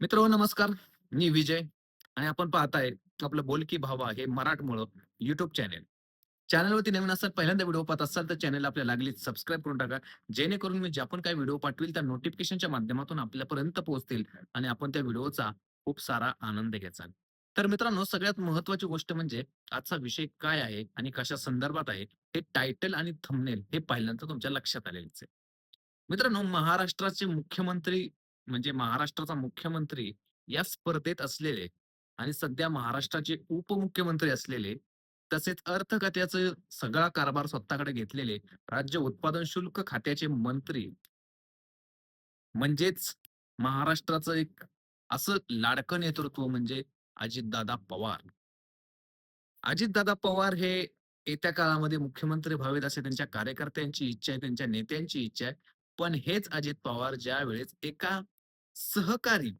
मित्र नमस्कार. मी विजय आणि आपण पाहताय आपलं बोलकी भावा हे मराठमोळं युट्यूब चॅनेल चॅनलवरती नवीन असाल पहिल्यांदा व्हिडिओ पाहत असाल तर चॅनल आपल्या लागली सबस्क्राईब करून टाका. जेणेकरून मी जे आपण काही व्हिडिओ पाठवेल त्या नोटिफिकेशनच्या माध्यमातून आपल्यापर्यंत पोहोचतील आणि आपण त्या व्हिडिओचा खूप सारा आनंद घ्यायचा तर मित्रांनो सगळ्यात महत्वाची गोष्ट म्हणजे आजचा विषय काय आहे आणि कशा संदर्भात आहे हे टायटल आणि थंबनेल हे पहिल्यांदा तुमच्या लक्षात आलेलेच आहे. मित्रांनो महाराष्ट्राचे मुख्यमंत्री म्हणजे महाराष्ट्राचा मुख्यमंत्री या स्पर्धेत असलेले आणि सध्या महाराष्ट्राचे उपमुख्यमंत्री असलेले तसेच अर्थ खात्याचं सगळा कारभार स्वतःकडे घेतलेले राज्य उत्पादन शुल्क खात्याचे मंत्री म्हणजेच महाराष्ट्राचं एक असं लाडकं नेतृत्व म्हणजे अजितदादा पवार. अजितदादा पवार हे येत्या काळामध्ये मुख्यमंत्री व्हावेत असे त्यांच्या कार्यकर्त्यांची इच्छा आहे त्यांच्या नेत्यांची इच्छा आहे. पण हेच अजित पवार ज्या वेळेस एका सहकारी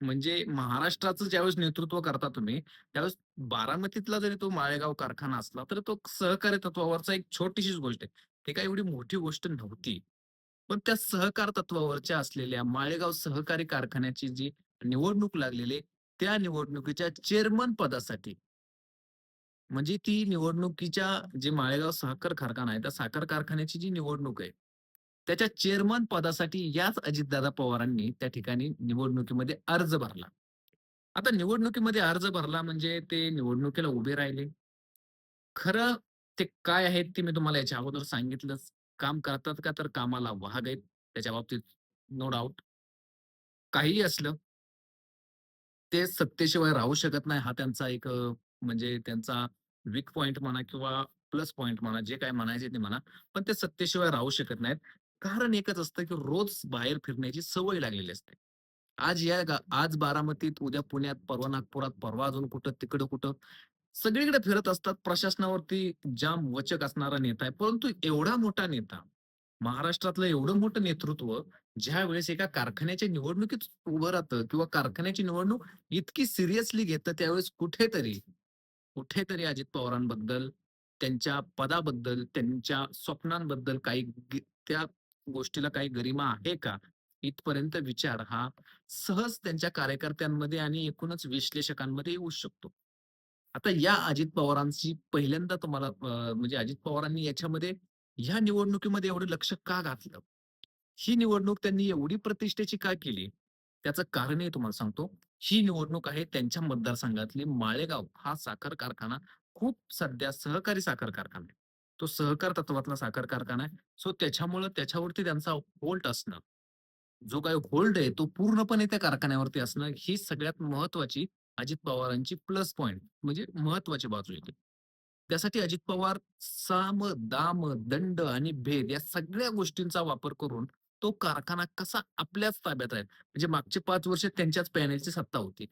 म्हणजे महाराष्ट्राचं ज्यावेळेस नेतृत्व करता तुम्ही त्यावेळेस बारामतीतला जरी तो माळेगाव कारखाना असला तर तो सहकारी तत्वावरचा एक छोटीशीच गोष्ट आहे. ती काही एवढी मोठी गोष्ट नव्हती. पण त्या सहकार तत्वावरच्या असलेल्या माळेगाव सहकारी कारखान्याची जी निवडणूक लागलेली त्या निवडणुकीच्या चेअरमन पदासाठी म्हणजे ती निवडणुकीच्या जे माळेगाव साखर कारखाना आहे त्या साखर कारखान्याची जी निवडणूक आहे त्याच्या चेअरमन पदासाठी याच अजितदादा पवारांनी त्या ठिकाणी निवडणुकीमध्ये अर्ज भरला. आता निवडणुकीमध्ये अर्ज भरला म्हणजे ते निवडणुकीला उभे राहिले. खरं ते काय आहेत ते मी तुम्हाला याच्या अगोदर सांगितलंच. काम करतात का तर कामाला वाहग आहेत त्याच्या बाबतीत नो डाऊट काहीही असलं ते सत्तेशिवाय राहू शकत नाही. हा त्यांचा एक म्हणजे त्यांचा वीक पॉइंट म्हणा किंवा प्लस पॉइंट म्हणा जे काय म्हणायचे ते म्हणा. पण ते सत्तेशिवाय राहू शकत नाहीत. कारण एकच असतं की रोज बाहेर फिरण्याची सवय लागलेली असते. आज या आज बारामतीत उद्या पुण्यात परवा नागपुरात परवा अजून कुठं तिकडं कुठं सगळीकडे फिरत असतात. प्रशासनावरती जाम वचक असणारा नेता आहे. परंतु एवढा मोठा नेता महाराष्ट्रातलं एवढं मोठं नेतृत्व ज्या वेळेस एका कारखान्याच्या निवडणुकीत उभं राहतं किंवा कारखान्याची निवडणूक इतकी सिरियसली घेतं त्यावेळेस कुठेतरी कुठेतरी अजित पवारांबद्दल त्यांच्या पदाबद्दल त्यांच्या स्वप्नांबद्दल काही त्या गोष्टीला काही गरिमा आहे का? इथपर्यंत विचार हा सहज त्यांच्या कार्यकर्त्यांमध्ये आणि एकूणच विश्लेषकांमध्ये येऊ शकतो. आता या अजित पवारांची पहिल्यांदा तुम्हाला म्हणजे अजित पवारांनी याच्यामध्ये ह्या निवडणुकीमध्ये एवढं लक्ष का घातलं? ही निवडणूक त्यांनी एवढी प्रतिष्ठेची का केली? त्याचं कारणही तुम्हाला सांगतो. ही निवडणूक आहे त्यांच्या मतदारसंघातली माळेगाव. हा साखर कारखाना खूप सध्या सहकारी साखर कारखाना आहे. तो सहकार तत्वातला साखर कारखाना आहे. सो त्याच्यामुळं त्याच्यावरती त्यांचा होल्ट असणं. जो काही होल्ड आहे तो पूर्णपणे त्या कारखान्यावरती असणं ही सगळ्यात महत्वाची अजित पवारांची प्लस पॉइंट म्हणजे महत्वाची बाजू येते. त्यासाठी अजित पवार साम दाम दंड आणि भेद या सगळ्या गोष्टींचा वापर करून तो कारखाना कसा आपल्याच ताब्यात आहे म्हणजे मागचे पाच वर्ष त्यांच्याच पॅनेलची सत्ता होती.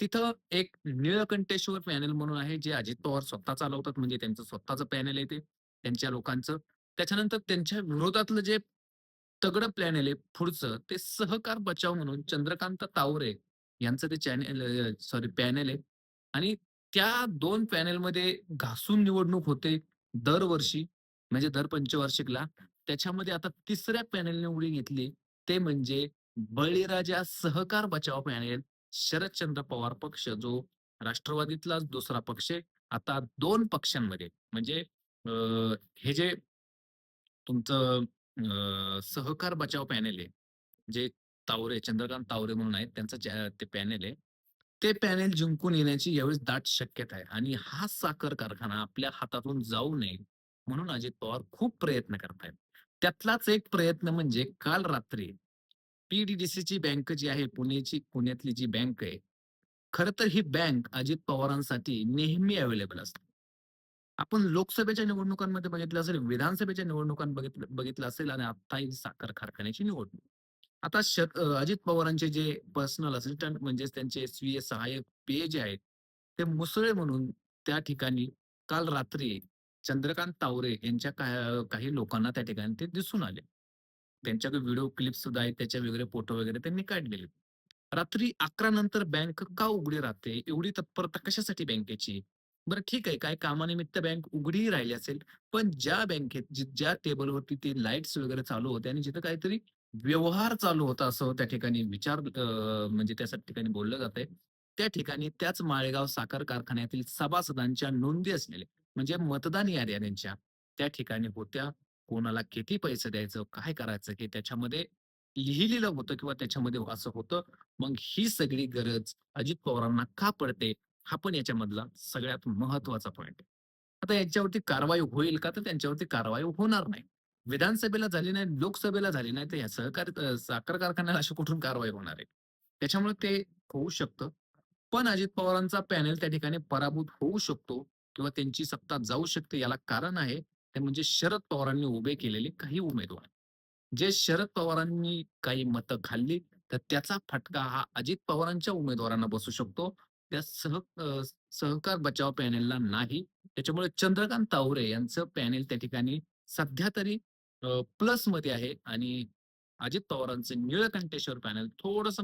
तिथं एक निळकंठेश्वर पॅनेल म्हणून आहे जे अजित पवार स्वतः चालवतात. म्हणजे त्यांचं स्वतःचं पॅनेल आहे ते. त्यांच्या लोकांचं. त्याच्यानंतर त्यांच्या विरोधातलं जे तगडं प्लॅन आहे पुढचं ते सहकार बचाव म्हणून चंद्रकांत तावरे यांचं ते चॅनेल सॉरी पॅनेल आहे. आणि त्या दोन पॅनेलमध्ये घासून निवडणूक होते दरवर्षी म्हणजे दर पंचवार्षिकला. त्याच्यामध्ये आता तिसऱ्या पॅनेलने उडी घेतली. ते म्हणजे बळीराजा सहकार बचाव पॅनेल शरदचंद्र पवार पक्ष जो राष्ट्रवादीतलाच दुसरा पक्ष आहे. आता दोन पक्षांमध्ये म्हणजे अ हे जे तुमचं सहकार बचाव पॅनेल आहे जे तावरे चंद्रकांत तावरे म्हणून आहेत त्यांचं ज्या- ते पॅनेल आहे ते पॅनेल जिंकून येण्याची यावेळेस दाट शक्यता आहे आणि हा साखर कारखाना आपल्या हातातून जाऊ नये म्हणून अजित पवार खूप प्रयत्न करतायत त्यातलाच एक प्रयत्न म्हणजे काल रात्री PDDC ची बँक जी आहे पुण्याची पुण्यातली जी बँक आहे खरं तर ही बँक अजित पवारांसाठी नेहमी अवेलेबल असते. आपण लोकसभेच्या निवडणुकांमध्ये बघितलं असेल विधानसभेच्या निवडणुकांत बघितलं बघितलं असेल आणि आता ही साखर कारखान्याची निवडणूक. आता शत अजित पवारांचे जे पर्सनल असिस्टंट म्हणजेच त्यांचे स्वीय सहाय्यक पे जे आहेत ते मुसळे म्हणून त्या ठिकाणी काल रात्री चंद्रकांत तावरे यांच्या काही लोकांना त्या ठिकाणी ते दिसून आले. त्यांच्याकडे व्हिडिओ क्लिप सुद्धा आहेत त्याच्या वगैरे फोटो वगैरे त्यांनी काढलेले. रात्री अकरा नंतर बँक का उघडी राहते? एवढी तत्परता कशासाठी बँकेची? बरं ठीक आहे काय कामानिमित्त बँक उघडी राहिली असेल पण ज्या बँकेत ज्या टेबलवरती ते लाईट्स वगैरे चालू होते आणि जिथं काहीतरी व्यवहार चालू होता असं त्या ठिकाणी विचार म्हणजे त्या ठिकाणी बोललं जातंय. त्या ठिकाणी त्याच माळेगाव साखर कारखान्यातील सभासदांच्या नोंदी असलेल्या म्हणजे मतदान याद्या त्यांच्या त्या ठिकाणी होत्या. कोणाला किती पैसे द्यायचं, काय करायचं हे त्याच्यामध्ये लिहिलेलं होतं किंवा त्याच्यामध्ये असं होतं. मग ही सगळी गरज अजित पवारांना का पडते? हा पण याच्यामधला सगळ्यात महत्त्वाचा पॉइंट आहे. आता यांच्यावरती कारवाई होईल का? तर त्यांच्यावरती कारवाई होणार नाही. विधानसभेला झाली नाही, लोकसभेला झाली नाही, तर या सहकारी साखर कारखान्याला अशी कुठून कारवाई होणार आहे? त्याच्यामुळे ते होऊ शकतं. पण अजित पवारांचा पॅनल त्या ठिकाणी पराभूत होऊ शकतो किंवा त्यांची सत्ता जाऊ शकते. याला कारण आहे, ते म्हणजे शरद पवारांनी उभे केलेले काही उमेदवार. जे शरद पवारांनी काही मतं खाल्ली, तर त्याचा फटका हा अजित पवारांच्या उमेदवारांना बसू शकतो. त्या सह सहकार बचाव पॅनेलला नाही. त्याच्यामुळे चंद्रकांत तावरे यांचं पॅनेल त्या ठिकाणी सध्या तरी प्लसमध्ये आहे आणि अजित पवारांचं निळकंठेश्वर पॅनल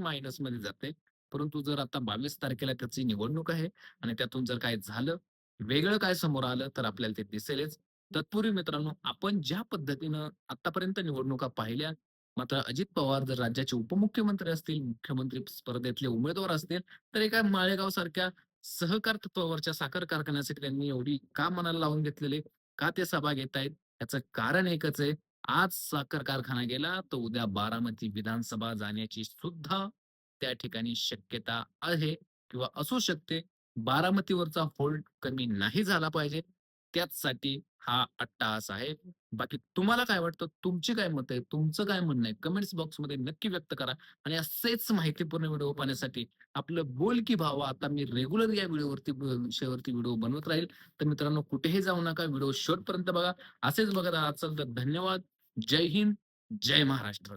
मायनसमध्ये जाते परंतु जर आता 22 तारखेला त्याची निवडणूक आहे आणि त्यातून जर काय झालं, वेगळं काय समोर आलं, तर आपल्याला ते दिसेलच. तत्पूर्वी मित्रांनो, आपण ज्या पद्धतीनं आतापर्यंत निवडणुका पाहिल्या, मात्र अजित पवार जर राज्याचे उपमुख्यमंत्री असतील, मुख्यमंत्री स्पर्धेतले उमेदवार असतील, तर एका माळेगावसारख्या सहकार तत्वावरच्या साखर कारखान्यासाठी त्यांनी एवढी का मनाला लावून घेतलेले? का ते सभा घेतायत? याचं कारण एकच आहे. आज साखर कारखाना गेला, तर उद्या बारामती विधानसभा जाण्याची सुद्धा त्या ठिकाणी शक्यता आहे किंवा असू शकते. बारामतीवरचा होल्ड कमी नाही झाला पाहिजे. त्याचसाठी हा अट्टाहास आहे. बाकी तुम्हाला काय वाटतं? तुमची काय मत आहे? तुमचं काय म्हणणं आहे? कमेंट्स बॉक्समध्ये नक्की व्यक्त करा आणि असेच माहितीपूर्ण व्हिडिओ पाहण्यासाठी आपलं बोल की भावा आता मी रेग्युलर या व्हिडिओवरती विषयावरती व्हिडिओ बनवत राहील. तर मित्रांनो कुठेही जाऊ नका. व्हिडिओ शेवटपर्यंत बघा. असेच बघत राहा. चल तर धन्यवाद. जय हिंद, जय महाराष्ट्र.